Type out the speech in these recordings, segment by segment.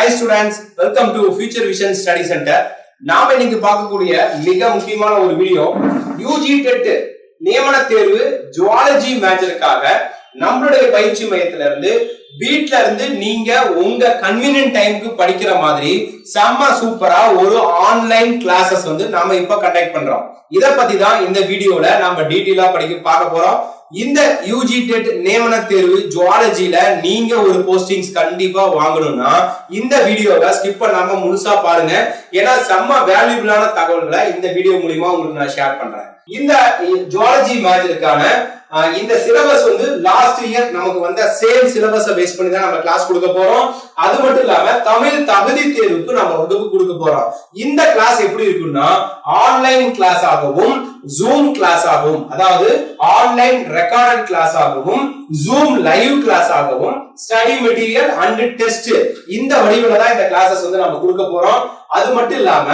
Hi students welcome to future vision study centre நாம இன்னைக்கு பார்க்கக்கூடிய மிக முக்கியமான ஒரு வீடியோ யூஜி டெட் நியமன தேர்வு ஜுவாலஜி மேஜருக்காக நம்மளுடைய பயிற்சி மையத்துல இருந்து வீட்ல இருந்து நீங்க உங்க கன்வீனியன்ட் டைம்க்கு படிக்கிற மாதிரி செம்ம சூப்பரா ஒரு ஆன்லைன் கிளாஸஸ் வந்து நாம இப்ப கண்டக்ட் பண்றோம். இதை பத்தி தான் இந்த வீடியோல நம்ம டீட்டெயிலா படிக்க பார்க்க போறோம். இந்த யூஜி டெட் நியமன தேர்வு ஜுவாலஜியில நீங்க ஒரு போஸ்டிங்ஸ் கண்டிப்பா வாங்கணும்னா இந்த வீடியோவை ஸ்கிப் பண்ணாம முழுசா பாருங்க. ஏன்னா செம்ம வேல்யூபிளான தகவல்களை இந்த வீடியோ மூலியமா உங்களுக்கு நான் ஷேர் பண்றேன். இந்த ஜுவாலஜி மேஜருக்கான இந்த சிலபஸ் வந்து லாஸ்ட் இயர் நமக்கு வந்த சேம் சிலபஸை பேஸ் பண்ணி தான் நம்ம கிளாஸ் கொடுக்க போறோம். அது மட்டும் இல்லாம தமிழ் தகுதி தேர்வுக்கு நம்ம வகுப்பு கொடுக்க போறோம். இந்த கிளாஸ் எப்படி இருக்குன்னா ஆன்லைன் கிளாஸ் ஆகவும் ஜூம் கிளாஸ் ஆகவும் அதாவது ஆன்லைன் ரெக்கார்டட் கிளாஸ் ஆகவும் ஜூம் லைவ் கிளாஸ் ஆகவும் ஸ்டடி மெட்டீரியல் அண்ட் டெஸ்ட் இந்த வடிவில தான் இந்த கிளாஸஸ் வந்து நம்ம கொடுக்க போறோம். அது மட்டும் இல்லாம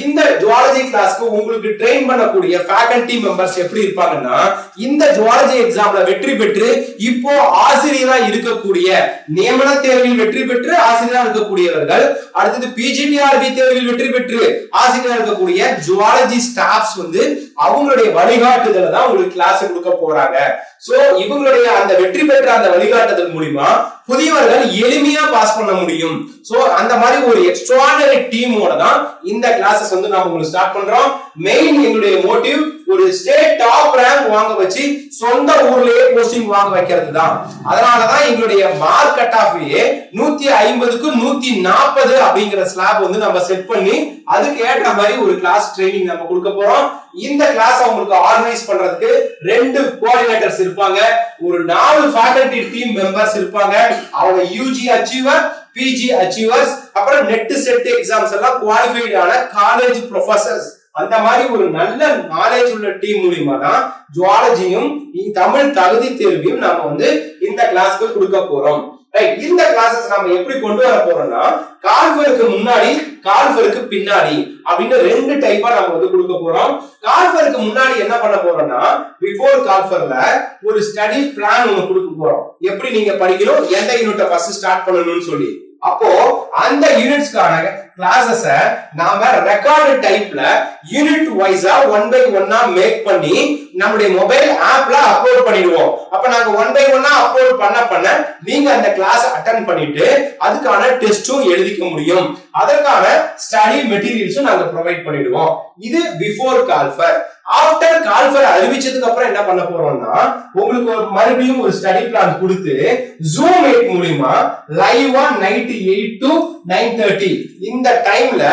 இந்த ஜுவாலஜி கிளாஸ்க்கு உங்களுக்கு ட்ரெயின் பண்ணக்கூடிய ஃபேக்கல்டி மெம்பர்ஸ் எப்படி இருப்பாங்கன்னா இந்த ஜுவாலஜி எக்ஸாம்ல வெற்றி பெற்று இப்போ ஆசிரியரா இருக்கக்கூடிய நியமன தேர்வில் வெற்றி பெற்று ஆசிரியரா இருக்கக்கூடியவர்கள் அடுத்தது பிஜிடிஆர்பி தேர்வில் வெற்றி பெற்று ஆசிரியரா இருக்கக்கூடிய ஜுவாலஜி ஸ்டாஃப்ஸ் வந்து அவங்களுடைய வழிகாட்டுதல தான் உங்களுக்கு கிளாஸ் கொடுக்க போறாங்க. சோ இவங்களுடைய அந்த வெற்றி பெற்ற அந்த வழிகாட்டுதல் மூலியமா புதியவர்கள் எளிமையா பாஸ் பண்ண முடியும். சோ அந்த மாதிரி ஒரு எக்ஸ்ட்ராடனரி டீமோட தான் இந்த கிளாஸஸ் வந்து நாம உங்களுக்கு ஸ்டார்ட் பண்றோம். மெயின் எங்களுடைய மோட்டிவ் ஒரு ஸ்டேட் டாப் ரேங்க் வாங்க வச்சு சொந்த ஊர்லயே போஸ்டிங் வாங்க வைக்கிறது தான். அதனாலதான் எங்களுடைய மார்க் கட் ஆஃப்லயே நூத்தி ஐம்பதுக்கு நூத்தி நாற்பது அப்படிங்கிற ஸ்லாப் வந்து நம்ம செட் பண்ணி அதுக்கு ஏற்ற மாதிரி ஒரு கிளாஸ் ட்ரைனிங் நம்ம கொடுக்க போறோம். இந்த கிளாஸ் அவங்களுக்கு ஆர்கனைஸ் பண்றதுக்கு ரெண்டு கோஆர்டினேட்டர்ஸ் இருப்பாங்க. ஒரு நாலு ஃபேக்கல்டி டீம் மெம்பர்ஸ் இருப்பாங்க. அவங்க யூஜி அச்சீவர் பிஜி அச்சீவர்ஸ் அப்புறம் நெட் செட் எக்ஸாம்ஸ் எல்லாம் குவாலிஃபைடான காலேஜ் ப்ரொஃபசர்ஸ் அந்த மாதிரி ஒரு நல்ல நாலேஜ் உள்ள டீம் மூலியமா தான் ஜுவாலஜியும் தமிழ் தகுதி தேர்வையும் நாம வந்து இந்த கிளாஸ்க்கு கொடுக்க போறோம். ரைட் இந்த கிளாஸஸ் நாம எப்படி கொண்டு வர போறோம்னா கால்ஃபருக்கு முன்னாடி கால்ஃபருக்கு பின்னாடி அப்படின்னு ரெண்டு டைப்பா நம்ம வந்து கொடுக்க போறோம். கால்ஃபருக்கு முன்னாடி என்ன பண்ண போறோம்னா பிஃபோர் கால்ஃபர்ல ஒரு ஸ்டடி பிளான் ஒன்னு கொடுக்க போறோம். எப்படி நீங்க படிக்கணும்? எந்த யூனிட்டை ஃபர்ஸ்ட் ஸ்டார்ட் பண்ணணும்னு சொல்லி. அப்போ அந்த யூனிட்ஸ்க்கான கிளாஸஸ நாம ரெக்கார்டு டைப்ல யூனிட் வைஸா ஒன் பை ஒன்னா மேக் பண்ணி நம்முடைய மொபைல் ஆப்ல அப்லோட் பண்ணிடுவோம். அப்ப நாங்க ஒன் பை ஒன்னா அப்லோட் பண்ண பண்ண நீங்க அந்த கிளாஸ் அட்டன் பண்ணிட்டு அதுக்கான டெஸ்டும் எழுதிக்க முடியும். அதற்கான ஸ்டடி மெட்டீரியல்ஸும் நாங்க ப்ரொவைட் பண்ணிடுவோம். இது before call for after call for அறிவிச்சதுக்கு அப்புறம் என்ன பண்ண போறோம்னா உங்களுக்கு ஒரு மறுபடியும் ஒரு ஸ்டடி பிளான் கொடுத்து ஜூம் எயிட் மூலியமா லைவா night eight to nine thirty இந்த டைம்ல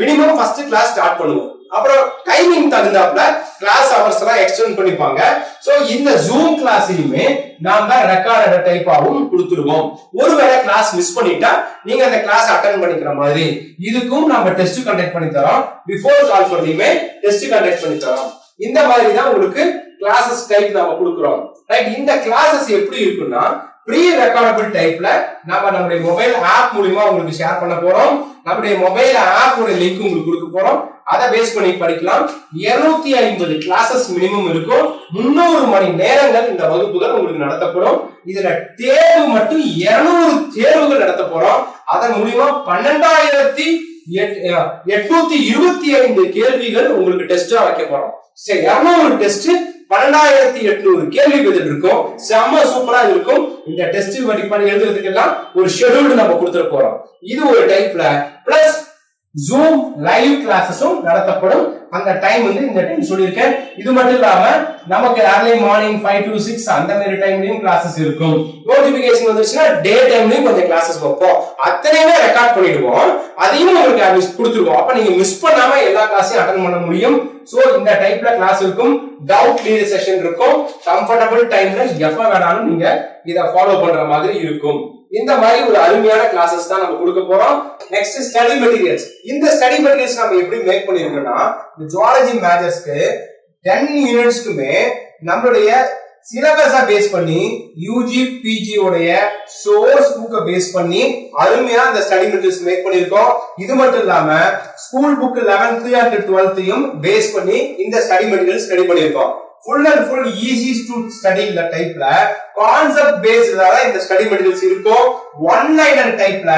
மினிமம் ஃபர்ஸ்ட் கிளாஸ் ஸ்டார்ட் பண்ணுவோம். அப்புறம் டைமிங் தகுந்தாப்புல கிளாஸ் அவர்ஸ் எல்லாம் எக்ஸ்டெண்ட் பண்ணிப்பாங்க. சோ இந்த ஜூம் கிளாஸ்லயுமே நாம ரெக்கார்டட் டைப்பாகவும் கொடுத்துருவோம் ஒருவேளை கிளாஸ் மிஸ் பண்ணிட்டா நீங்க அந்த கிளாஸ் அட்டன் பண்ணிக்கிற மாதிரி. இதுக்கும் நம்ம டெஸ்ட் கண்டக்ட் பண்ணி தரோம். பிஃபோர் கால்ஃபர்லயுமே டெஸ்ட் கண்டக்ட் பண்ணி தரோம். இந்த மாதிரி தான் உங்களுக்கு கிளாஸஸ் டைப் நாம கொடுக்குறோம். ரைட் இந்த கிளாஸஸ் எப்படி இருக்குன்னா ப்ரீ ரெக்கார்டபிள் டைப்ல நம்ம நம்முடைய மொபைல் ஆப் மூலியமா உங்களுக்கு ஷேர் பண்ண போறோம். நம்முடைய மொபைல் ஆப்போட லிங்க் உங்களுக்கு கொடுக்க போறோம். அதை பேஸ் பண்ணி படிக்கலாம். இருநூத்தி ஐம்பது கிளாஸஸ் மினிமம் இருக்கும். முன்னூறு மணி நேரங்கள் இந்த வகுப்புகள் உங்களுக்கு நடத்தப்படும். இதுல தேர்வு மட்டும் இருநூறு தேர்வுகள் நடத்த போறோம். அதன் மூலியமா பன்னெண்டாயிரத்தி எட்நூத்தி இருபத்தி ஐந்து கேள்விகள் உங்களுக்கு டெஸ்டா வைக்க போறோம். சரி இருநூறு டெஸ்ட் பன்னெண்டாயிரத்தி எட்நூறு கேள்வி பதில் இருக்கும். செம்ம சூப்பரா இருக்கும். இந்த டெஸ்ட் வடி பண்ணி எழுதுறதுக்கெல்லாம் ஒரு ஷெடியூல் நம்ம கொடுத்துட போறோம். இது ஒரு டைப்ல பிளஸ் ஜூம் லைவ் கிளாஸஸும் நடத்தப்படும். அந்த டைம் வந்து இந்த டைம் சொல்லியிருக்கேன். இது மட்டும் இல்லாம நமக்கு early morning five to six அந்த மாதிரி டைம்லயும் கிளாஸஸ் இருக்கும். நோட்டிபிகேஷன் வந்துச்சுன்னா டே டைம்லயும் கொஞ்சம் கிளாஸஸ் வைப்போம். அத்தனையுமே ரெக்கார்ட் பண்ணிடுவோம். அதையும் உங்களுக்கு மிஸ் கொடுத்துருவோம். அப்ப நீங்க மிஸ் பண்ணாம எல்லா கிளாஸையும் அட்டன் பண்ண முடியும். சோ இந்த டைப்ல கிளாஸ் இருக்கும். டவுட் கிளியர் செஷன் இருக்கும். கம்ஃபர்டபுள் டைம்ல எப்ப வேணாலும் நீங்க இதை ஃபாலோ பண்ற மாதிரி இருக்கும். இந்த மாதிரி ஒரு அருமையான கிளாஸஸ் தான் நம்ம கொடுக்க போறோம். நெக்ஸ்ட் ஸ்டடி மெட்டீரியல்ஸ் இந்த ஸ்டடி மெட்டீரியல்ஸ் நம்ம எப்படி மேக் பண்ணிருக்கோம்னா இந்த ஜுவாலஜி மேஜர்ஸ்க்கு டென் யூனிட்ஸ்க்குமே நம்மளுடைய சிலபஸ பேஸ் பண்ணி யூஜி பிஜி உடைய சோர்ஸ் புக்கை பேஸ் பண்ணி அருமையா அந்த ஸ்டடி மெட்டீரியல்ஸ் மேக் பண்ணிருக்கோம் இது மட்டும் இல்லாம ஸ்கூல் புக் லெவன்த் அண்ட் டுவெல்த்தையும் பேஸ் பண்ணி இந்த ஸ்டடி மெட்டீரியல்ஸ் ரெடி பண்ணிருக்கோம் full and full easy to study இந்த டைப்ல கான்செப்ட் பேஸ்ல இந்த ஸ்டடி மெட்டீரியல்ஸ் இருக்கும். ஒன் லைனர் டைப்ல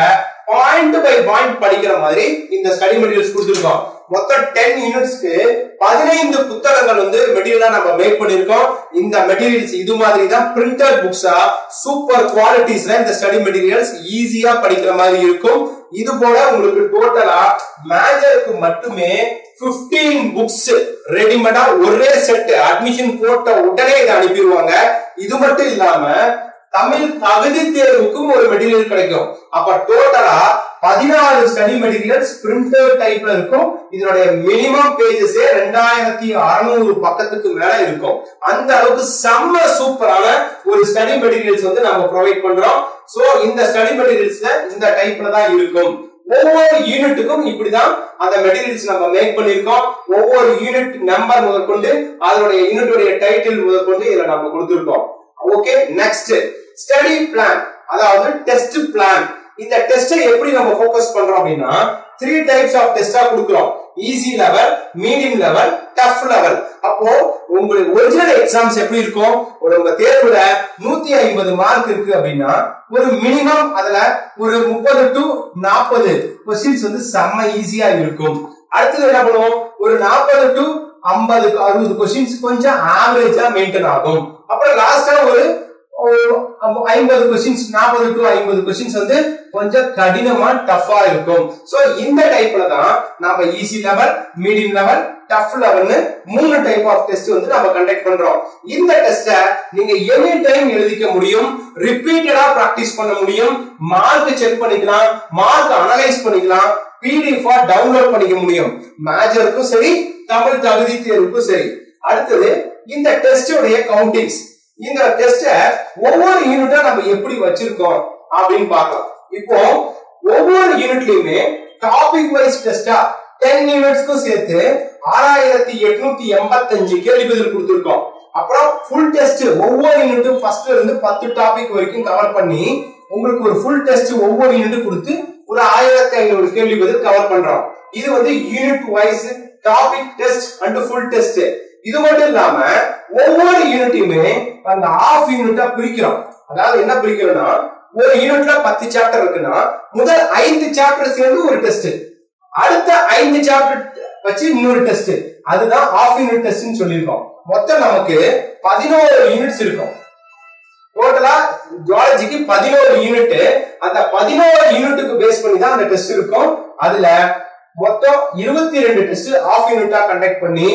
பாயிண்ட் பை பாயிண்ட் படிக்கிற மாதிரி இந்த ஸ்டடி மெட்டீரியல்ஸ் கொடுத்துருக்கோம். மொத்தம் டென் யூனிட்ஸ்க்கு பதினைந்து புத்தகங்கள் வந்து மெட்டீரியலா நம்ம மேக் பண்ணிருக்கோம் இந்த மெட்டீரியல்ஸ் இது மாதிரி தான் பிரிண்டட் புக்ஸா சூப்பர் குவாலிட்டிஸ்ல இந்த ஸ்டடி மெட்டீரியல்ஸ் ஈஸியா படிக்கிற மாதிரி இருக்கும். இது போல உங்களுக்கு டோட்டலா மேஜருக்கு மட்டுமே 15 புக்ஸ் ரெடிமேடா ஒரே செட் அட்மிஷன் போட்ட உடனே இதை அனுப்பிடுவாங்க. இது மட்டும் இல்லாம தமிழ் தகுதி தேர்வுக்கும் ஒரு மெட்டீரியல் கிடைக்கும். அப்ப டோட்டலா பதினாறு ஸ்டடி மெட்டீரியல்ஸ் பிரிண்டட் டைப்ல இருக்கும். இதனுடைய மினிமம் பேஜஸே ரெண்டாயிரத்தி அறுநூறு பக்கத்துக்கு மேல இருக்கும். அந்த அளவுக்கு செம்ம சூப்பரான ஒரு ஸ்டடி மெட்டீரியல்ஸ் வந்து நம்ம ப்ரொவைட் பண்றோம். சோ இந்த ஸ்டடி மெட்டீரியல்ஸ்ல இந்த டைப்ல தான் இருக்கும். ஒவ்வொரு யூனிட்டுக்கும் இப்படிதான் அந்த மெட்டீரியல்ஸ் நம்ம மேக் பண்ணிருக்கோம் ஒவ்வொரு யூனிட் நம்பர் முதற்கொண்டு அதனுடைய யூனிட்டுடைய டைட்டில் முதற்கொண்டு இதுல நம்ம கொடுத்திருக்கோம். ஓகே நெக்ஸ்ட் ஸ்டடி பிளான் அதாவது டெஸ்ட் பிளான் இந்த டெஸ்டை எப்படி நம்ம ஃபோக்கஸ் பண்றோம் அப்படின்னா த்ரீ டைப்ஸ் ஆஃப் டெஸ்டா கொடுக்குறோம். Easy level medium level tough level அப்போ உங்களுக்கு ஒரிஜினல் எக்ஸாம்ஸ் எப்படி இருக்கும் ஒரு உங்க தேர்வுல நூத்தி ஐம்பது மார்க் இருக்கு அப்படின்னா ஒரு மினிமம் அதுல ஒரு முப்பது டு நாற்பது கொஸ்டின்ஸ் வந்து செம்ம ஈஸியா இருக்கும். அடுத்தது என்ன பண்ணுவோம்? ஒரு நாற்பது டு ஐம்பது அறுபது கொஸ்டின்ஸ் கொஞ்சம் ஆவரேஜா மெயின்டைன் ஆகும். அப்புறம் லாஸ்டா ஒரு ஐம்பது கொஸ்டின்ஸ் நாற்பது டு ஐம்பது கொஸ்டின்ஸ் வந்து கொஞ்சம் கடினமா டஃபா இருக்கும். சோ இந்த டைப்ல தான் நாம easy level medium level tough லெவல்னு மூணு டைப் ஆஃப் டெஸ்ட் வந்து நம்ம கண்டக்ட் பண்றோம். இந்த டெஸ்ட நீங்க எனி டைம் எழுதிக்க முடியும் ரிப்பீட்டடா பிராக்டிஸ் பண்ண முடியும் மார்க் செக் பண்ணிக்கலாம் மார்க் அனலைஸ் பண்ணிக்கலாம் பிடிஎஃப் டவுன்லோட் பண்ணிக்க முடியும். மேஜருக்கும் சரி தமிழ் தகுதி தேர்வுக்கும் சரி. அடுத்தது இந்த டெஸ்டோடைய கவுண்டிங்ஸ் இந்த டெஸ்ட ஒவ்வொரு யூனிட்டா நம்ம எப்படி வச்சிருக்கோம் அப்படின்னு பார்க்கலாம். இப்போ ஒவ்வொரு யூனிட்லயுமே டாபிக் வைஸ் டெஸ்டா டென் யூனிட்ஸ்க்கும் சேர்த்து ஆறாயிரத்தி எட்நூத்தி எண்பத்தஞ்சு கேள்வி பதில் கொடுத்திருக்கோம். அப்புறம் ஃபுல் டெஸ்ட் ஒவ்வொரு யூனிட்டும் ஃபர்ஸ்ட்ல இருந்து பத்து டாபிக் வரைக்கும் கவர் பண்ணி உங்களுக்கு ஒரு ஃபுல் டெஸ்ட் ஒவ்வொரு யூனிட் கொடுத்து ஒரு ஆயிரத்தி ஐநூறு கேள்வி பதில் கவர் பண்றோம். இது வந்து unit wise topic test and full test இது மட்டும் இல்லாம ஒவ்வொரு யூனிட்டையுமே அந்த ஆஃப் யூனிட்டா பிரிக்கிறோம். அதாவது என்ன பிரிக்கிறோம்னா ஒரு யூனிட்ல பத்து சாப்டர் இருக்குன்னா முதல் ஐந்து சாப்டர் சேர்ந்து ஒரு டெஸ்ட் அடுத்த ஐந்து சாப்டர் வச்சு இன்னொரு டெஸ்ட் அதுதான் ஆஃப் யூனிட் டெஸ்ட்னு சொல்லியிருக்கோம். மொத்தம் நமக்கு பதினோரு யூனிட்ஸ் இருக்கும். டோட்டலா ஜுவாலஜிக்கு பதினோரு யூனிட் அந்த பதினோரு யூனிட்டுக்கு பேஸ் பண்ணி தான் அந்த டெஸ்ட் இருக்கும். அதுல மொத்தம் இருபத்தி ரெண்டு டெஸ்ட் ஆஃப் யூனிட்டா கண்டக்ட் பண்ணி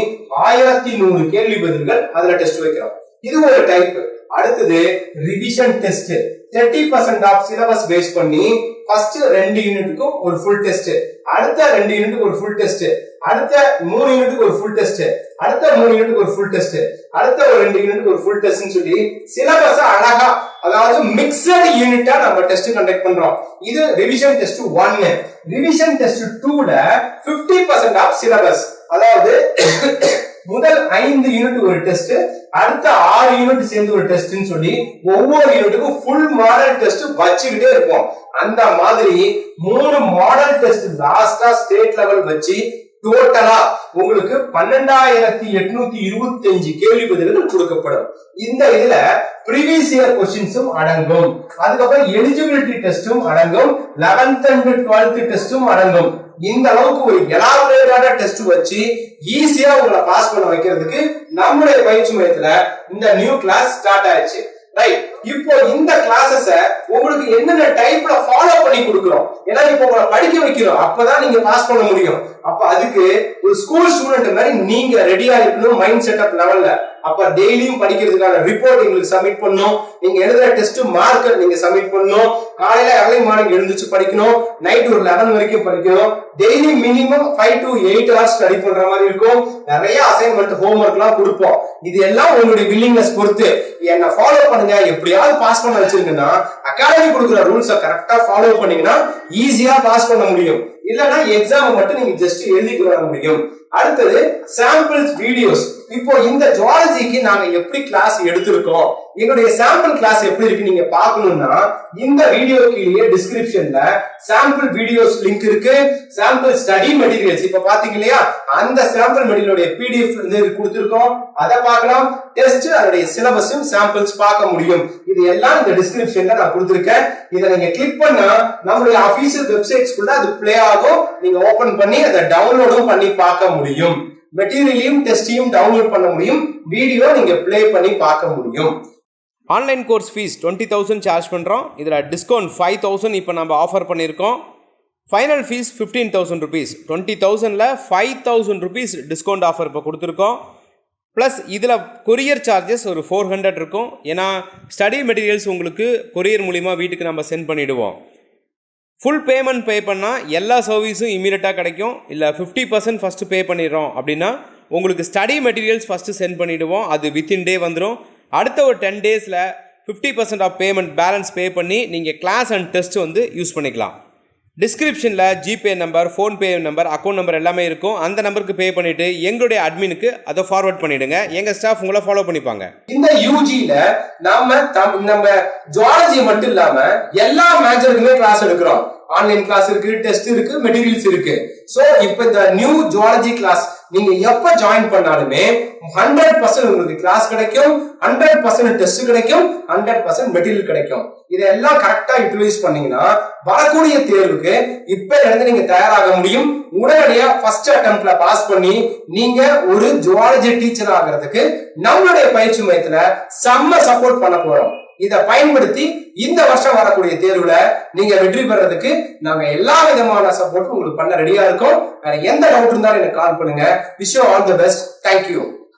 ஆயிரத்தி நூறு கேள்வி பதில்கள் அதுல டெஸ்ட் வைக்கிறோம். இது ஒரு டைப் அடுத்தது revision test thirty percent of syllabus base பண்ணி ஃபர்ஸ்ட் ரெண்டு யூனிட்டுக்கும் ஒரு ஃபுல் டெஸ்ட் அடுத்த ரெண்டு யூனிட்டுக்கு ஒரு ஃபுல் டெஸ்ட் அடுத்த மூணு யூனிட்டுக்கு ஒரு ஃபுல் டெஸ்ட் அடுத்த மூணு யூனிட்டுக்கு ஒரு ஃபுல் டெஸ்ட் அடுத்த ஒரு ரெண்டு யூனிட்டுக்கு ஒரு ஃபுல் டெஸ்ட்னு சொல்லி சிலபஸ் அழகா அதாவது மிக்சட் யூனிட்டா நம்ம டெஸ்ட் கண்டக்ட் பண்றோம். இது ரிவிஷன் டெஸ்ட் ஒன்னு ரிவிஷன் டெஸ்ட் டூல 50% பர்சன்ட் ஆஃப் சிலபஸ் அதாவது முதல் ஐந்து யூனிட் ஒரு டெஸ்ட் அடுத்த ஆறு யூனிட் சேர்ந்து ஒரு டெஸ்ட்னு சொல்லி ஒவ்வொரு யூனிட்டுக்கும் ஃபுல் மாடல் டெஸ்ட் வச்சுக்கிட்டே இருப்போம். அந்த மாதிரி மூணு மாடல் டெஸ்ட் லாஸ்டா ஸ்டேட் லெவல் வச்சு டோட்டலா உங்களுக்கு பன்னெண்டாயிரத்தி எட்நூத்தி இருபத்தி அஞ்சு கேள்வி பதில்கள் கொடுக்கப்படும். இந்த இதுல ப்ரீவியஸ் இயர் கொஸ்டின்ஸும் அடங்கும். அதுக்கப்புறம் எலிஜிபிலிட்டி டெஸ்டும் அடங்கும். லெவன்த் அண்ட் டுவெல்த் டெஸ்டும் அடங்கும். இந்த அளவுக்கு ஒரு எலாபரேட்டான டெஸ்ட் வச்சு ஈஸியா உங்களை பாஸ் பண்ண வைக்கிறதுக்கு நம்முடைய பயிற்சி மையத்துல இந்த நியூ கிளாஸ் ஸ்டார்ட் ஆயிடுச்சு. ரைட் இப்போ இந்த கிளாஸஸ உங்களுக்கு என்னென்ன டைப்ல ஃபாலோ பண்ணி கொடுக்குறோம்? ஏன்னா இப்போ உங்களை படிக்க வைக்கிறோம். அப்பதான் நீங்க பாஸ் பண்ண முடியும். அப்ப அதுக்கு ஒரு ஸ்கூல் ஸ்டூடெண்ட் மாதிரி நீங்க ரெடியா இருக்கணும் மைண்ட் செட்டப் லெவல்ல அப்ப டெய்லியும் படிக்கிறதுக்கான ரிப்போர்ட் எங்களுக்கு சப்மிட் பண்ணணும். நீங்க எழுதுற டெஸ்ட் மார்க் நீங்க சப்மிட் பண்ணணும். காலையில ஏர்லி மார்னிங் எழுந்துச்சு படிக்கணும். நைட் ஒரு லெவன் வரைக்கும் படிக்கணும். Daily minimum five to eight hours study பண்ற மாதிரி இருக்கும். நிறைய அசைன்மெண்ட் ஹோம்ஒர்க் எல்லாம் கொடுப்போம். இது எல்லாம் உங்களுடைய வில்லிங்னஸ் பொறுத்து. என்ன ஃபாலோ பண்ணுங்க. எப்படியாவது பாஸ் பண்ண வச்சிருக்கீங்கன்னா அகாடமி கொடுக்குற ரூல்ஸை கரெக்டா ஃபாலோ பண்ணீங்கன்னா ஈஸியா பாஸ் பண்ண முடியும். இல்லைன்னா எக்ஸாம் மட்டும் நீங்க ஜஸ்ட் எழுதிட்டு வர முடியும். அடுத்தது சாம்பிள்ஸ் வீடியோஸ் இப்போ இந்த ஜுவாலஜிக்கு நாங்க எப்படி கிளாஸ் எடுத்திருக்கோம்? எங்களுடைய சாம்பிள் கிளாஸ் எப்படி இருக்கு நீங்க பாக்கணும்னா இந்த வீடியோ கீழே டிஸ்கிரிப்ஷன்ல சாம்பிள் வீடியோஸ் லிங்க் இருக்கு. சாம்பிள் ஸ்டடி மெட்டீரியல்ஸ் இப்ப பாத்தீங்க இல்லையா? அந்த சாம்பிள் மெட்டீரியலுடைய பிடிஎஃப் வந்து கொடுத்திருக்கோம். அதை பார்க்கலாம். டெஸ்ட் அதனுடைய சிலபஸும் சாம்பிள்ஸ் பார்க்க முடியும். இது எல்லாம் இந்த டிஸ்கிரிப்ஷன்ல நான் கொடுத்திருக்கேன். இதை நீங்க கிளிக் பண்ணா நம்மளுடைய அபிஷியல் வெப்சைட்ஸ்குள்ள அது பிளே ஆகும். நீங்க ஓபன் பண்ணி அதை டவுன்லோடும் பண்ணி பார்க்க முடியும். மெட்டீரியலையும் டெஸ்டையும் டவுன்லோட் பண்ண முடியும். வீடியோ நீங்க ப்ளே பண்ணி பார்க்க முடியும். Online course fees twenty thousand charge பண்ணுறோம் இதில் டிஸ்கவுண்ட் ஃபைவ் தௌசண்ட் இப்போ நம்ம ஆஃபர் பண்ணியிருக்கோம். Final fees fifteen thousand rupees twenty தௌசண்டில் five thousand rupees discount offer இப்போ கொடுத்துருக்கோம். ப்ளஸ் இதில் கொரியர் சார்ஜஸ் ஒரு ஃபோர் ஹண்ட்ரட் இருக்கும். ஏன்னா ஸ்டடி மெட்டீரியல்ஸ் உங்களுக்கு கொரியர் மூலிமா வீட்டுக்கு நம்ம சென்ட் பண்ணிவிடுவோம் ஃபுல் பேமெண்ட் பே பண்ணால் எல்லா சர்வீஸும் இமீடியட்டாக கிடைக்கும். இல்லை ஃபிஃப்டி பர்சன்ட் ஃபஸ்ட்டு பே பண்ணிடுறோம் அப்படின்னா உங்களுக்கு ஸ்டடி மெட்டீரியல்ஸ் ஃபஸ்ட்டு சென்ட் பண்ணிவிடுவோம் அது வித்தின் டே வந்துடும் அடுத்த ஒரு டென் டேஸில் fifty percent of payment balance pay பண்ணி நீங்கள் கிளாஸ் அண்ட் டெஸ்ட் வந்து யூஸ் பண்ணிக்கலாம். டிஸ்கிரிப்ஷனில் GPay number PhonePe number account number எல்லாமே இருக்கும். அந்த நம்பருக்கு பே பண்ணிவிட்டு எங்களுடைய அட்மினுக்கு அதை ஃபார்வர்ட் பண்ணிவிடுங்க எங்கள் ஸ்டாஃப் உங்களை ஃபாலோ பண்ணிப்பாங்க. இந்த யூஜியில் நாம் நம்ம ஜுவாலஜி மட்டும் இல்லாம எல்லா மேஜருக்குமே கிளாஸ் எடுக்கிறோம். ஆன்லைன் கிளாஸ் இருக்கு டெஸ்ட் இருக்கு மெட்டீரியல்ஸ் இருக்கு. சோ இப்போ இந்த நியூ ஜுவாலஜி கிளாஸ் நீங்க எப்ப ஜாயின் பண்ணாலுமே ஹண்ட்ரட் பர்சன்ட் உங்களுக்கு கிளாஸ் கிடைக்கும் ஹண்ட்ரட் பர்சன்ட் டெஸ்ட் கிடைக்கும் ஹண்ட்ரட் பர்சன்ட் மெட்டீரியல் கிடைக்கும். இதெல்லாம் கரெக்டா யூட்டிலைஸ் பண்ணீங்கன்னா வரக்கூடிய தேர்வுக்கு இப்ப இருந்து நீங்க தயாராக முடியும். உடனடியா ஃபர்ஸ்ட் அட்டம்ப்ட்ல பாஸ் பண்ணி நீங்க ஒரு ஜுவாலஜி டீச்சர் ஆகிறதுக்கு நம்மளுடைய பயிற்சி மையத்துல செம்ம சப்போர்ட் பண்ண போறோம். இதை பயன்படுத்தி இந்த வருஷம் வரக்கூடிய தேர்வுல நீங்க வெற்றி பெறதுக்கு நாங்க எல்லா விதமான சப்போர்ட்டும் உங்களுக்கு பண்ண ரெடியா இருக்கோம். வேற எந்த டவுட் இருந்தாலும் எனக்கு கால் பண்ணுங்க. Wish all the best thank you